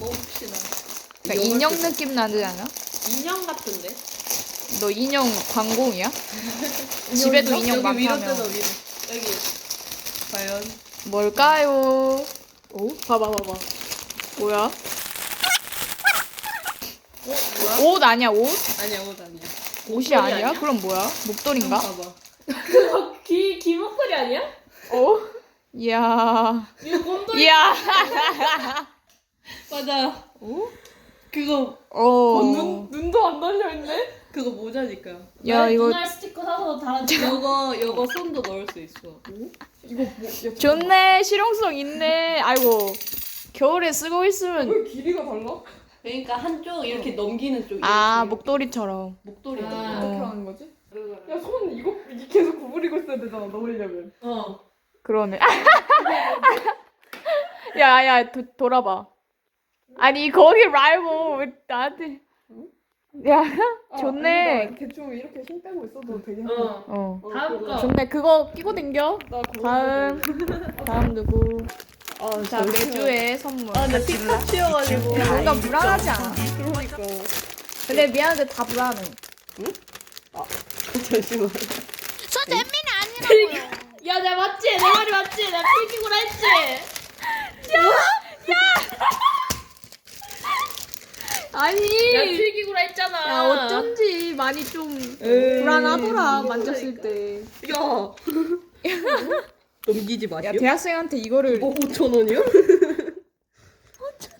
먹읍시다. 그러니까 인형 느낌 나지 않아? 인형 같은데? 너 인형 관공이야? 집에도 인형 여기 위로. 여기. 과연? 뭘까요? 오? 봐봐 봐봐. 뭐야? 어? 뭐야? 옷 아니야 옷? 아니야 옷 아니야. 옷이 목도리 아니야? 아니야? 그럼 뭐야? 목도리인가? 봐봐. 그거 귀, 귀 목걸이 아니야? 어? 이야. 이거 곰돌이. 이야. 맞아. 어? 그거 어. 눈, 눈도 안 달려있네? 그거 모자니까. 야 이거 눈알 스티커 사서 달아줘. 요거, 요거 손도 넣을 수 있어. 이거 뭐, 야, 좋네 실용성 있네. 아이고 겨울에 쓰고 있으면 왜 길이가 달라? 그러니까 한쪽 이렇게 넘기는 쪽. 아. 목도리처럼. 목도리. 아. 아. 어떻게 하는 거지? 야, 손 이거 계속 구부리고 있어야 되잖아, 넣으려면. 어. 그러네. 야야 돌아봐. 아니 거기 말고 왜 나한테? 야 아, 좋네. 대충 이렇게 힘 빼고 있어도 되게 어. 어. 어, 다음 그거. 거. 좋네 그거 끼고 댕겨. 나 그거 다음 다음 누구? 아, 자 매주의 선물. 아, 근데 피카츄여가지고. 야, 뭔가 불안하지 않아? 그러니까. 근데 미안한데 다 불안해. 잠시만. 야, 내가 맞지? 내 말이 맞지? 내가 필기구나 했지? 아니. 내가 필기구나 했잖아. 야 어쩐지 많이 좀 에이, 불안하더라 만졌을 때. 야. 넘기지. 야 대학생한테 이거를 어, 5천 원이요?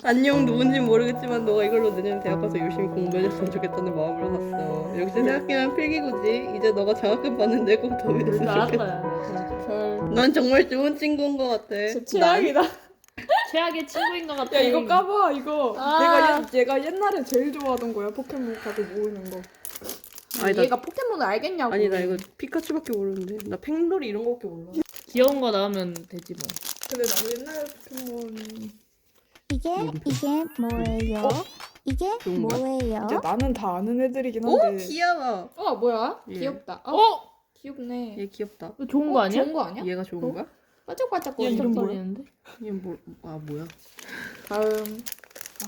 안녕 누군지 모르겠지만 너가 이걸로 내년 대학 가서 열심히 공부해줬으면 좋겠다는 마음으로 샀어. 역시 생각해보면 필기구지. 이제 너가 장학금 받는데 꼭 도움이 됐으면 좋겠다. 별넌 정말 좋은 친구인 것 같아. 최악이다. 최악의 친구인 것 같아. 야, 이거 까봐, 이거. 아. 내가 얘, 얘가 옛날에 제일 좋아하던 거야, 포켓몬 카드 모으는 거. 아니, 나- 얘가 포켓몬을 알겠냐고. 아니 나 이거 피카츄밖에 모르는데 나 팽돌이 이런 거밖에 몰라. 귀여운 거 나오면 되지 뭐. 근데 나도 옛날 포켓몬. 이게 이게 뭐예요? 이게 좋은 거야? 뭐예요? 이제 나는 다 아는 애들이긴 오 한데. 귀여워. 어 뭐야? 예. 귀엽다. 어, 어? 귀엽네. 얘 귀엽다. 이거 좋은 거 어, 아니야? 좋은 거 아니야? 얘가 좋은 거야? 반짝반짝 얘 거리는 이름 거. 모르는데? 얘 뭐? 아 뭐야? 다음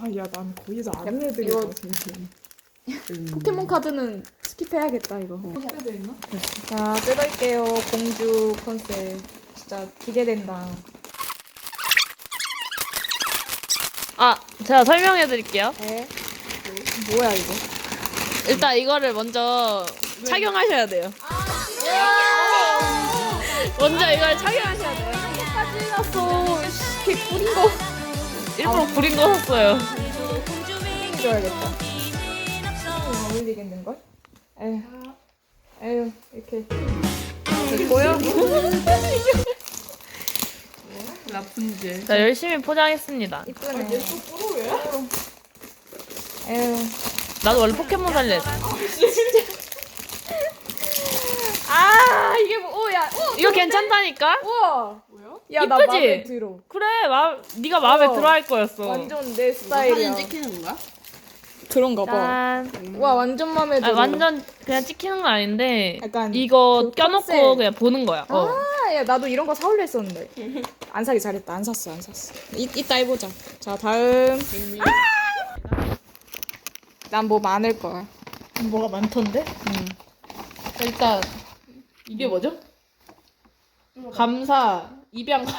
아, 야, 난 거의 다 아는 야, 애들이야. 이거- 음. 포켓몬 카드는 스킵해야겠다 이거. 돼 있나? 자 뜯을게요 공주 컨셉. 진짜 기대된다. 아, 제가 설명해 드릴게요. 에? 뭐야 이거? 일단 이거를 먼저 착용하셔야 돼요. 먼저 이걸 착용하셔야 돼요. 까지 났어. 개 뿌린 거. 일부러 부린 거 샀어요. 줘야겠다. 어울리겠는 걸? 에휴, 에휴 이렇게 됐고요. 라푼젤. 자, 열심히 포장했습니다. 이쁘네. 또 프로야? 에휴. 나도 원래 포켓몬 살래. 했어. 아 이게 뭐? 오야. 어, 이거 괜찮다니까? 우와. 뭐야? 야 나 이쁘지? 마음에 들어. 그래, 마, 네가 마음에 어. 들어 할 거였어. 완전 내 사진 스타일이야. 찍히는 건가? 그런가 봐. 짠. 와 완전 마음에 아, 들어. 완전 그냥 찍히는 건 아닌데 약간 이거 그 껴놓고 컨셉. 그냥 보는 거야. 어. 아, 야 나도 이런 거 사올려 했었는데 안 사기 잘했다. 안 샀어, 안 샀어. 이, 이따 해보자. 자 다음. 난 뭐 많을 거야. 뭐가 많던데? 음. 일단 이게 뭐죠? 감사 입양감.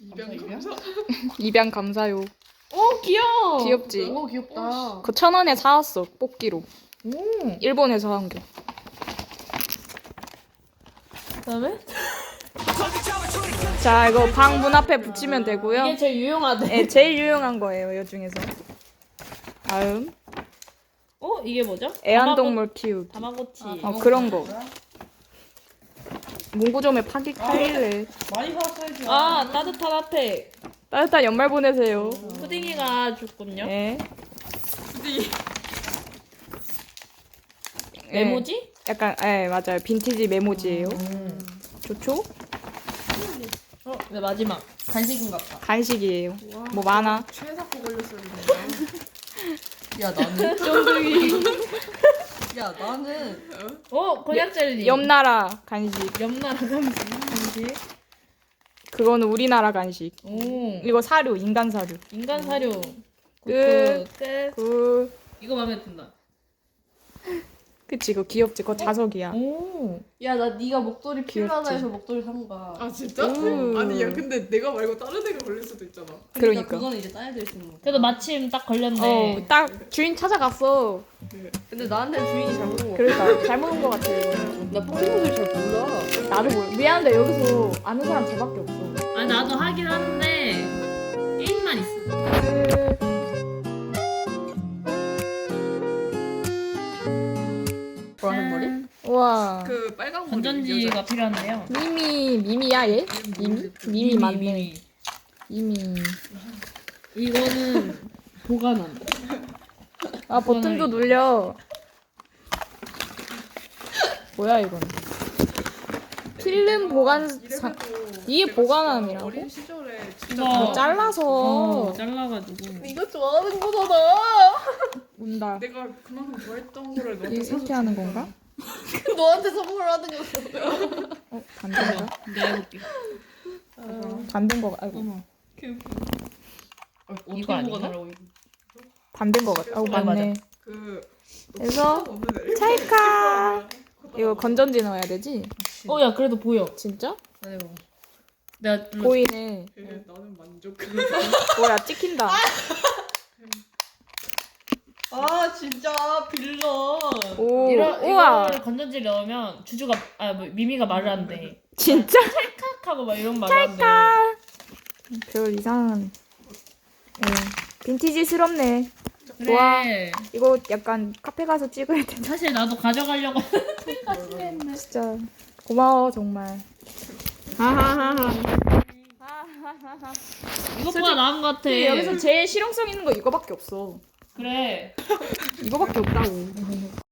입양 감사요. 오 귀여워. 귀엽지? 오 귀엽다. 그 천 원에 사왔어 뽑기로. 오. 일본에서 사온 게. 그다음에 자 이거 방 문 앞에 붙이면 되고요. 이게 제일 유용하대. 네, 제일 유용한 거예요, 이 중에서. 다음 어 이게 뭐죠? 애완동물 키우기. 다마고치. 어 그런 거. 문구점에 파기 팔래. 많이 사왔어야지. 아 따뜻한 핫팩. 따뜻한 연말 보내세요. 푸딩이가 줬군요. 네. 네. 메모지? 약간 예 맞아요 빈티지 메모지예요. 좋죠? 어, 네 마지막 간식인 것 같다. 간식이에요. 뭐 많아. 최사코 걸렸어야 되는데. 야 나는 쫀득이. 야 나는 어 곤약 젤리. 옆나라 간식. 옆나라 간식. 그거는 우리나라 간식. 오 이거 사료 인간 사료. 인간 사료. 끝. 끝. 굿. 이거 마음에 든다. 그치 그거 귀엽지 그거 자석이야 오. 야 나 네가 목도리 필요하다? 해서 목도리 산 거야. 아 진짜? 음. 아니 야 근데 내가 말고 다른 애가 걸릴 수도 있잖아. 그러니까. 그건 이제 따야될 수 있는 거. 그래도 마침 딱 걸렸네. 어딱 주인 찾아갔어 근데 나한테 주인이 잘못 온 거야. 그러니까 잘못 온 거 같아 이거 나 포켓몬을 잘 몰라. 나도 몰라 미안한데 여기서 아는 사람 쟤밖에 없어 아 나도 하긴 하는데 게임만 있어. 끝 우와 그 빨간 머리 건전지가 필요한데요. 미미 미미야 얘? 미미? 미미 맞네 미미 이거는 보관함. 아 버튼 도 눌려 뭐야 이건 필름 보관 사... 이게 보관함이라고? 어린 시절에 진짜 이거 아, 잘라서 어, 잘라가지고. 이거 좋아하는 거잖아. 운다 내가 그만큼 좋아했던 거를 이게 너한테 이렇게 하는 건가? 너한테 선물하는 거였어. 어 반대인가? 내가 해볼게. 반대인 거 아이고 어머. 어떻게 이거 아닌가? 반대인 거 같아 아우 아, 맞네 그 그래서 애. 찰칵 이거 건전지 넣어야 되지? 어, 야, 그래도 보여. 진짜? 아이고. 내가 눌러. 보이네 그 나는 만족. 뭐야 찍힌다 아 진짜 빌런. 오 이런 우와 이거를 건전지 넣으면 주주가 아 뭐, 미미가 말을 한대. 진짜? 찰칵하고 막 이런 말을 한대. 별 이상한 네. 빈티지스럽네 그래. 좋아. 이거 약간 카페 가서 찍어야 돼 사실 나도 가져가려고. 진짜 고마워 정말 하하하하 이것보다 나은 것 같아. 여기서 제일 실용성 있는 거 이거밖에 없어 그래. 이거밖에 없다고